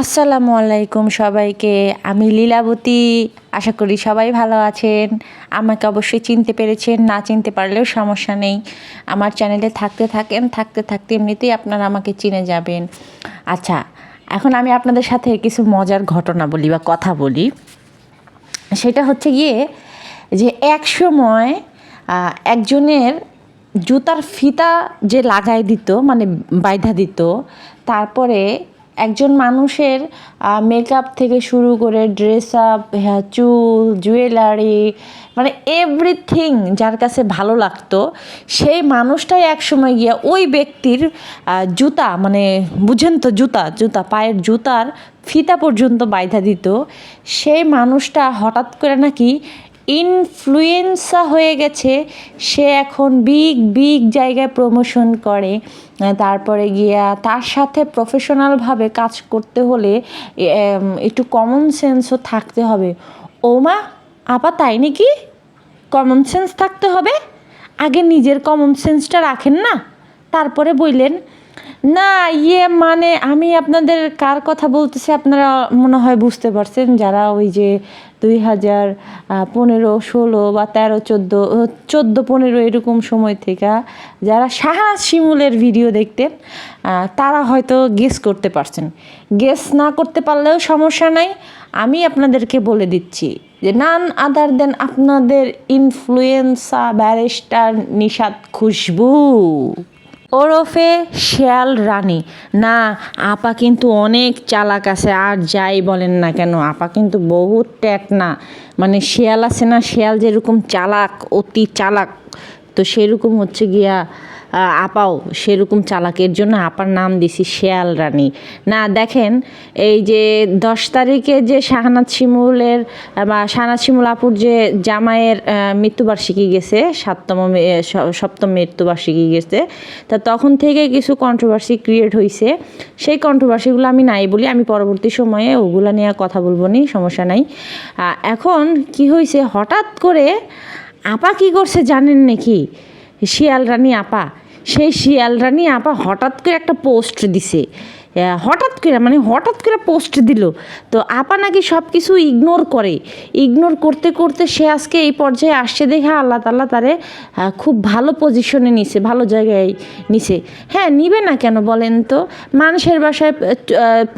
আসসালামু আলাইকুম সবাইকে। আমি লীলাবতী। আশা করি সবাই ভালো আছেন। আমাকে অবশ্যই চিনতে পেরেছেন, না চিনতে পারলেও সমস্যা নেই। আমার চ্যানেলে থাকতে থাকেন, থাকতে থাকতে এমনিতেই আপনারা আমাকে চিনে যাবেন। আচ্ছা এখন আমি আপনাদের সাথে কিছু মজার ঘটনা বলি বা কথা বলি। সেটা হচ্ছে গিয়ে যে এক সময় একজনের জুতার ফিতা যে লাগাই দিত মানে বাইধা দিত, তারপরে একজন মানুষের মেকআপ থেকে শুরু করে ড্রেস আপ চুল জুয়েলারি মানে এভরিথিং যার কাছে ভালো লাগতো, সেই মানুষটাই একসময় গিয়ে ওই ব্যক্তির জুতা মানে বুঝেন তো জুতা জুতা, পায়ের জুতার ফিতা পর্যন্ত বাইধা দিত। সেই মানুষটা হঠাৎ করে নাকি ইনফ্লুয়েন্সা হয়ে গেছে, সে এখন বিগ বিগ জায়গায় প্রমোশন করে। তারপরে গিয়া তার সাথে প্রফেশনালভাবে কাজ করতে হলে একটু কমন সেন্সও থাকতে হবে। ও মা আপা তাই নাকি? কমন সেন্স থাকতে হবে? আগে নিজের কমন সেন্সটা রাখেন না। তারপরে বললেন না ইয়ে মানে আমি আপনাদের কার কথা বলতেছি আপনারা মনে হয় বুঝতে পারছেন। যারা ওই যে দুই হাজার পনেরো, ষোলো বা তেরো, চোদ্দ চোদ্দ, পনেরো এরকম সময় থেকে যারা শাহনাজ শিমুলের ভিডিও দেখতেন তারা হয়তো গেস করতে পারছেন। গেস না করতে পারলেও সমস্যা নাই। আমি আপনাদেরকে বলে দিচ্ছি যে নান আদার দেন আপনাদের ইনফ্লুয়েন্সা ব্যারিস্টার নিশাদ খুশবু। ওরফে শেয়াল রানী। না, আপা কিন্তু অনেক চালাক আছে, আর যাই বলেন না কেন, আপা কিন্তু বহুত ট্যাট না মানে শেয়াল আছে না, শেয়াল যেরকম চালাক, অতি চালাক, তো সেরকম হচ্ছে গিয়া আপাও সেরকম চালাকের জন্য আপার নাম দিছি শেয়াল রানী। না, দেখেন, এই যে দশ তারিখে যে শাহনাজ শিমুলের, বা শাহনাজ শিমুল আপুর যে জামাইয়ের মৃত্যুবার্ষিকী গেছে, সাততম সপ্তম মৃত্যুবার্ষিকী গেছে, তা তখন থেকে কিছু কন্ট্রোভার্সি ক্রিয়েট হয়েছে সেই কন্ট্রোভার্সিগুলো আমি নাই বলি, আমি পরবর্তী সময়ে ওগুলা নিয়ে কথা বলব নি, সমস্যা নাই। এখন কি হয়েছে হঠাৎ করে আপা কি করছে জানেন নাকি? শিয়াল রানী আপা। সেই শিয়াল রানী আপা হঠাৎ করে একটা পোস্ট দিছে। হঠাৎ করে মানে হঠাৎ করে পোস্ট দিল। তো আপা নাকি সব কিছু ইগনোর করে। ইগনোর করতে করতে সে আজকে এই পর্যায়ে আসছে দেখে আল্লাহ তাল্লাহ তারে খুব ভালো পজিশনে নিছে, ভালো জায়গায় নিছে। হ্যাঁ নিবে না কেন বলেন তো? মানুষের বাসায়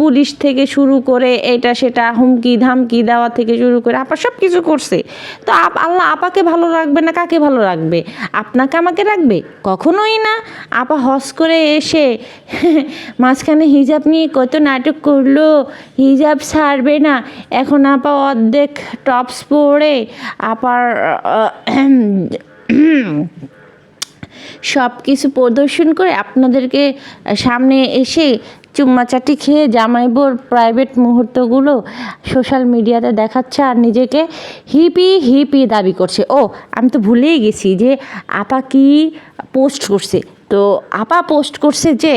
পুলিশ থেকে শুরু করে এটা সেটা হুমকি, ধামকি দেওয়া থেকে শুরু করে আপা সব কিছু করছে। তো আপ, আল্লাহ আপাকে ভালো রাখবে না কাকে ভালো রাখবে? আপনাকে আমাকে রাখবে? কখনোই না। আপা হস করে এসে মাঝখানে হিজাব নিয়ে কত নাটক করল, হিজাব ছাড়বে না। এখন আপা অর্ধেক টপস পরে আপার সব কিছু প্রদর্শন করে আপনাদেরকে সামনে এসে চুম্মাচাটি খেয়ে জামাইবোর প্রাইভেট মুহূর্তগুলো সোশ্যাল মিডিয়াতে দেখাচ্ছে আর নিজেকে হিপি হিপি দাবি করছে। ও, আমি তো ভুলেই গেছি যে আপা কি পোস্ট করছে। তো আপা পোস্ট করছে যে,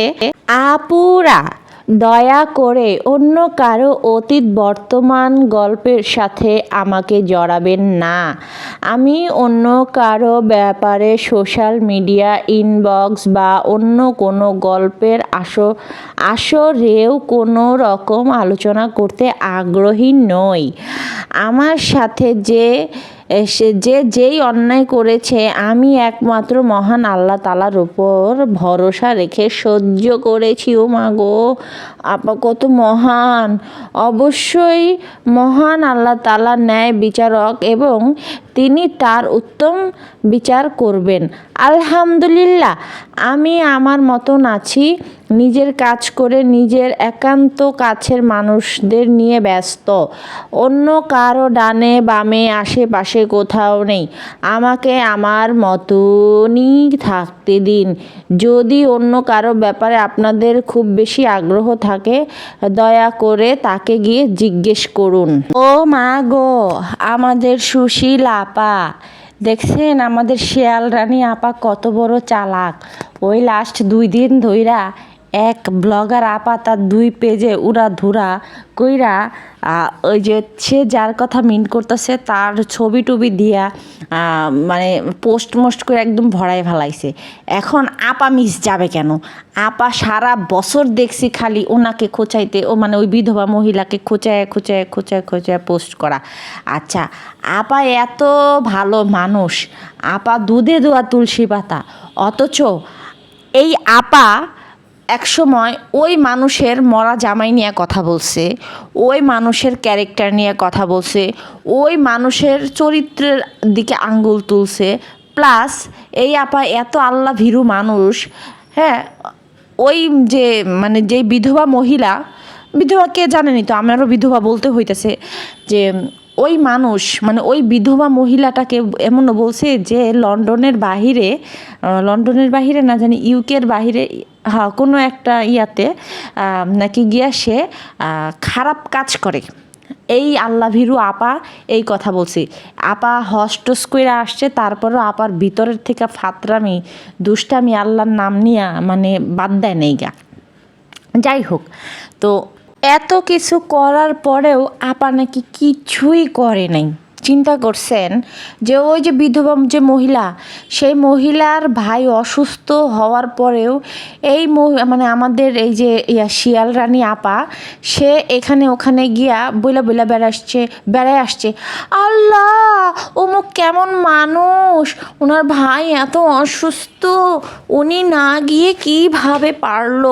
আপুরা দয়া করে অন্য কারও অতীত বর্তমান গল্পের সাথে আমাকে জড়াবেন না। আমি অন্য কারও ব্যাপারে সোশ্যাল মিডিয়া, ইনবক্স বা অন্য কোনো গল্পের আসো, আসরেও কোনো রকম আলোচনা করতে আগ্রহী নই। আমার সাথে যে সে যে যেই অন্যায় করেছে, আমি একমাত্র মহান আল্লাহ তালার ওপর ভরসা রেখে সহ্য করেছি ও মা গো। আপা কত মহান, অবশ্যই মহান আল্লাহ তালা ন্যায় বিচারক এবং তিনি তার উত্তম বিচার করবেন। আলহামদুলিল্লাহ, আমি আমার মতন আছি। নিজের কাজ করে নিজের একান্ত কাছের মানুষদের নিয়ে ব্যস্ত। অন্য কারও ডানে বামে আশেপাশে কোথাও নেই। আমাকে আমার মতনই থাকতে দিন। যদি অন্য কারও ব্যাপারে আপনাদের খুব বেশি আগ্রহ থাকে, দয়া করে তাকে গিয়ে জিজ্ঞেস করুন। ও মা গো, আমাদের সুশীল আপা দেখছেন আমাদের শিয়াল রানী আপা কত বড় চালাক। ওই লাস্ট দুই দিন ধইরা এক ব্লগার আপা তার দুই পেজে উড়া ধুরা কইরা ওই যে সে যার কথা মিন করতেছে তার ছবি টবি দিয়া মানে পোস্ট মোস্ট করে একদম ভরাই ফেলাইছে। এখন আপা মিস যাবে কেন? আপা সারা বছর দেখছি খালি ওনাকে খোঁচাইতে, ও মানে ওই বিধবা মহিলাকে খোঁচায় খোঁচায় খোঁচায় খোঁচায় পোস্ট করা। আচ্ছা আপা এত ভালো মানুষ, আপা দুধে দোয়া তুলসী পাতা, অথচ এই আপা একসময় ওই মানুষের মরা জামাই নিয়ে কথা বলছে, ওই মানুষের ক্যারেক্টার নিয়ে কথা বলছে, ওই মানুষের চরিত্রের দিকে আঙ্গুল তুলছে প্লাস এই আপা এত আল্লাহ ভীরু মানুষ হ্যাঁ ওই যে মানে যে বিধবা মহিলা, বিধবা কে জানেনি তো? আমারও বিধবা বলতে হইতেছে যে ওই মানুষ মানে ওই বিধবা মহিলাটাকে এমনও বলছে যে লন্ডনের বাহিরে লন্ডনের বাহিরে না, জানি ইউকের বাহিরে হ্যাঁ কোনো একটা ইয়াতে নাকি গিয়া সে খারাপ কাজ করে। এই আল্লাহ ভীরু আপা এই কথা বলছি। আপা হস্টস করে আসছে, তারপরও আপার ভিতরের থেকে ফাতরামি, দুষ্টামি আল্লাহর নাম নিয়া মানে বাদ দেয় নেই গা। যাই হোক, তো এত কিছু করার পরেও আপা নাকি কিছুই করে নাই। চিন্তা করছেন যে ওই যে বিধবা যে মহিলা, সেই মহিলার ভাই অসুস্থ হওয়ার পরেও এই মানে আমাদের এই যে ইয়া শিয়াল রানী আপা, সে এখানে ওখানে গিয়া বইলা বইলা বেড়াচ্ছে, বেড়ায় আসছে। আল্লাহ, অমুক কেমন মানুষ, ওনার ভাই এত অসুস্থ, উনি না গিয়ে কীভাবে পারল?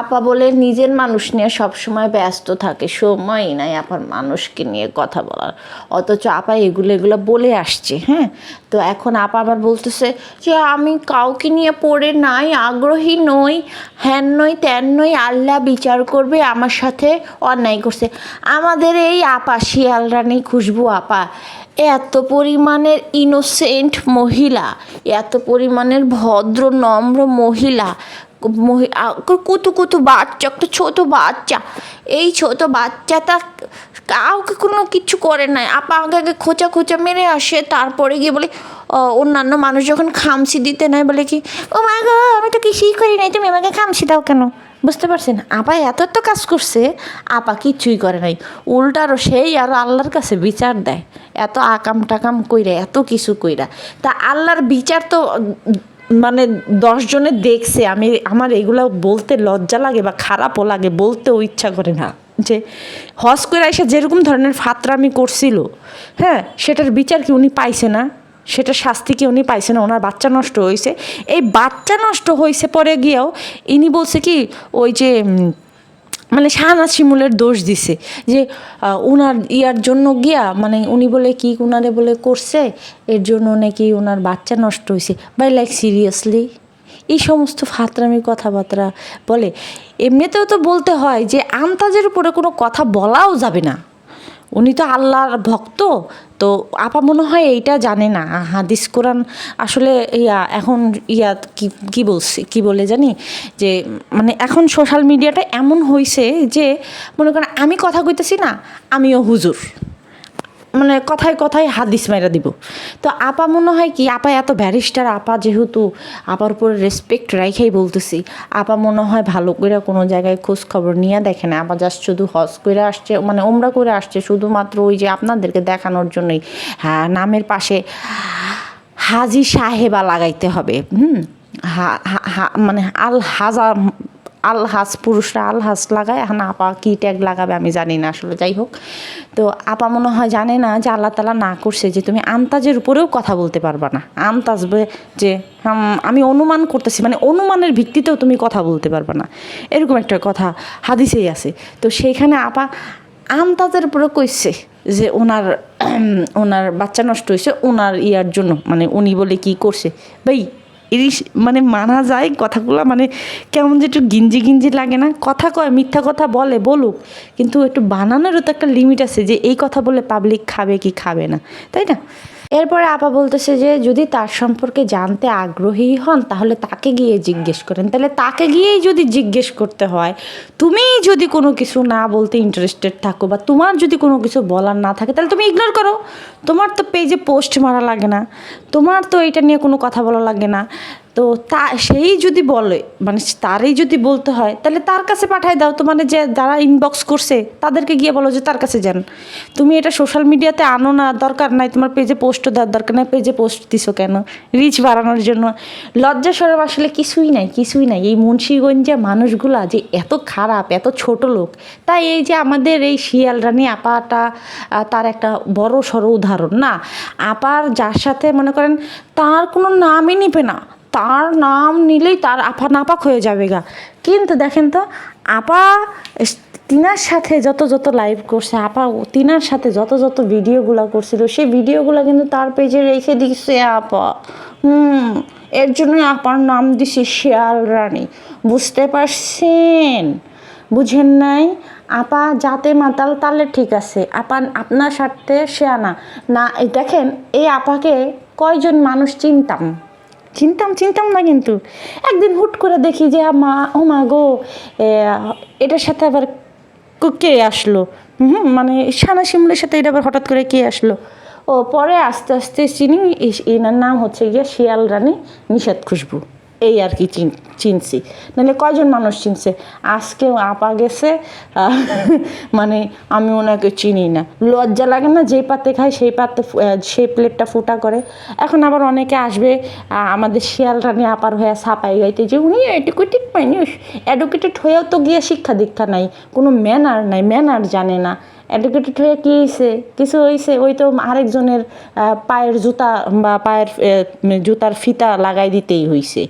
আপা বলে, নিজের মানুষ নিয়ে সবসময় ব্যস্ত থাকে, সময়ই নাই আপার মানুষকে নিয়ে কথা বলার। অথচ আপা এগুলো এগুলো বলে আসছে হ্যাঁ? তো এখন আপা আবার বলতেছে যে আমি কাউকে নিয়ে পড়ে নাই, আগ্রহী নই, হ্যান নই, ত্যান নই, আল্লাহ বিচার করবে, আমার সাথে অন্যায় করছে। আমাদের এই আপা, শিয়াল রানী খুশবু আপা, এত পরিমাণের ইনোসেন্ট মহিলা, এত পরিমাণের ভদ্র, নম্র মহিলা, মহি- কুতু কুতু বাচ্চা, একটা ছোট বাচ্চা, এই ছোট বাচ্চাটা কাউকে কোনো কিছু করে নাই। আপা আগে আগে খোঁচা খোঁচা মেরে আসে, তারপরে গিয়ে বলে অন্যান্য মানুষ যখন খামসি দিতে নেয় বলে কি, ও মা গো, আমি তো কিছুই করি নাই, তুমি আমাকে খামসি দাও কেন? বুঝতে পারছেন? আপা এত তো কাজ করছে, আপা কিচ্ছুই করে নাই। উল্টারও সেই আরও আল্লাহর কাছে বিচার দেয়। এত আকাম টাকাম কইরা, এত কিছু কইরা। তা আল্লাহর বিচার তো মানে দশজনে দেখছে, আমি, আমার এগুলো বলতে লজ্জা লাগে বা খারাপও লাগে, বলতেও ইচ্ছা করে না। যে হজ করে এসে যেরকম ধরনের ফাতরামি করছিল হ্যাঁ সেটার বিচার কি উনি পাইছে না? সেটা শাস্তি কি উনি পাইছে না? ওনার বাচ্চা নষ্ট হয়েছে এই বাচ্চা নষ্ট হয়েছে পরে গিয়েও ইনি বলছে কি, ওই যে মানে শাহনাজ শিমুলের দোষ দিছে যে উনার ইয়ার জন্য গিয়া মানে উনি বলে কি উনারে বলে করছে? এর জন্য নাকি ওনার বাচ্চা নষ্ট হয়েছে বাই লাইক সিরিয়াসলি এই সমস্ত ফাতরামি কথাবার্তা বলে। এমনিতেও তো বলতে হয় যে আন্তাজের উপরে কোনো কথা বলাও যাবে না। উনি তো আল্লাহর ভক্ত, তো আপা মনে হয় এইটা জানে না। হাদিস, কোরআন আসলে ইয়া, এখন ইয়া কি কি বলছি, কি বলে জানি? যে মানে এখন সোশ্যাল মিডিয়াটা এমন হয়েছে যে মনে করেন আমি কথা কইতেছি না, আমিও হুজুর। মানে কথায় কথায় হাদিস মেরা দিব। তো আপা মনে হয় কি, আপা এত ব্যারিস্টার আপা যেহেতু আপার উপরে রেসপেক্ট রাইখাই বলতেছি, আপা মনে হয় ভালো করে কোনো জায়গায় খোঁজ খবর নিয়ে দেখে না। আপা জাস্ট শুধু হজ করে আসছে মানে ওমরা করে আসছে, শুধুমাত্র ওই যে আপনাদেরকে দেখানোর জন্যই। হ্যাঁ নামের পাশে হাজি সাহেবা লাগাইতে হবে। হুম হা- হা- মানে আল হাজা আলহাস পুরুষরা আলহাস লাগায়, এখন আপা কী ট্যাগ লাগাবে আমি জানি না আসলে, যাই হোক। তো আপা মনে হয় জানে না যে আল্লাহ তালা না করছে যে তুমি আন্তাজের উপরেও কথা বলতে পারবা না। আন্তাজ যে আমি অনুমান করতেছি মানে অনুমানের ভিত্তিতেও তুমি কথা বলতে পারবা না। এরকম একটা কথা হাদিসেই আছে। তো সেইখানে আপা আন্তাজের উপরে কইছে যে ওনার ওনার বাচ্চা নষ্ট হয়েছে ওনার ইয়ার জন্য মানে উনি বলে কি করছে। ভাই ইলিশ মানে মানা যায় কথাগুলো মানে কেমন যে একটু গিঞ্জি গিঞ্জি লাগে না। কথা কয়, মিথ্যা কথা বলে, বলুক। কিন্তু একটু বানানোরও তো একটা লিমিট আছে যে, এই কথা বলে পাবলিক খাবে কি খাবে না। তাই না? এরপরে আপা বলতেছে যে, যদি তার সম্পর্কে জানতে আগ্রহী হন, তাহলে তাকে গিয়ে জিজ্ঞেস করেন। তাহলে তাকে গিয়েই যদি জিজ্ঞেস করতে হয়, তুমি যদি কোনো কিছু না বলতে ইন্টারেস্টেড থাকো বা তোমার যদি কোনো কিছু বলার না থাকে, তাহলে তুমি ইগনোর করো। তোমার তো পেজে পোস্ট মারা লাগে না। তোমার তো এটা নিয়ে কোনো কথা বলা লাগে না। তো তা, সেই যদি বলে মানে তারই যদি বলতে হয়, তাহলে তার কাছে পাঠায় দাও তো মানে যে যারা ইনবক্স করছে, তাদেরকে গিয়ে বলো যে তার কাছে যান। তুমি এটা সোশ্যাল মিডিয়াতে আনো না, দরকার নাই, তোমার পেজে পোস্ট দেওয়ার দরকার নাই পেজে পোস্ট দিছো কেন? রিচ বাড়ানোর জন্য। লজ্জা সরব আসলে কিছুই নাই কিছুই নাই। এই মুন্সীগঞ্জে মানুষগুলা যে এত খারাপ, এত ছোট লোক, তাই এই যে আমাদের এই শিয়াল রানী আপাটা তার একটা বড় সড়ো উদাহরণ। না, আপার যার সাথে মনে করেন, তার কোনো নামই নিবে না। তার নাম নিলেই তার আপা নাপাক হয়ে যাবে গা। কিন্তু দেখেন তো, আপা তিনার সাথে যত যত লাইভ করছে, আপা তিনার সাথে যত যত ভিডিওগুলো করছিল, সেই ভিডিওগুলো কিন্তু তার পেজে রেখে দিচ্ছে আপা। হুম, এর জন্যই আপার নাম দিছে শিয়াল রানী। বুঝতে পারছেন? বুঝেন নাই? আপা যাতে মাতাল তাহলে ঠিক আছে, আপা আপনার স্বার্থে শেয়ানা না, এই দেখেন, এই আপাকে কয়জন মানুষ চিনতাম? চিনতাম চিনতাম না কিন্তু। একদিন হুট করে দেখি যে মা ও মা গো এটার সাথে আবার কে আসলো? হুম মানে সানা শিমুলের সাথে এটা আবার হঠাৎ করে কে আসলো? ও, পরে আস্তে আস্তে চিনি এনার নাম হচ্ছে গিয়ে শিয়াল রানী নিষাদ খুশবু। এই আর কি চিন, চিনছি। নাহলে কয়জন মানুষ চিনছে? আজকেও আপা গেছে মানে আমি ওনাকে চিনি না। লজ্জা লাগে না, যেই পাতে খায় সেই পাতে সেই প্লেটটা ফুটা করে। এখন আবার অনেকে আসবে আমাদের শিয়াল রানী আপার হয়ে ছাপাই গাইতে যে, উনি এডুকেটেড মানুষ এডুকেটেড হয়েও তো গিয়ে শিক্ষা দীক্ষা নাই। কোনো ম্যানার নাই ম্যানার জানে না। এডুকেটেড হয়ে কী হয়েছে কিছু হয়েছে ওই তো আরেকজনের পায়ের জুতা বা পায়ের জুতার ফিতা লাগাই দিতেই হয়েছে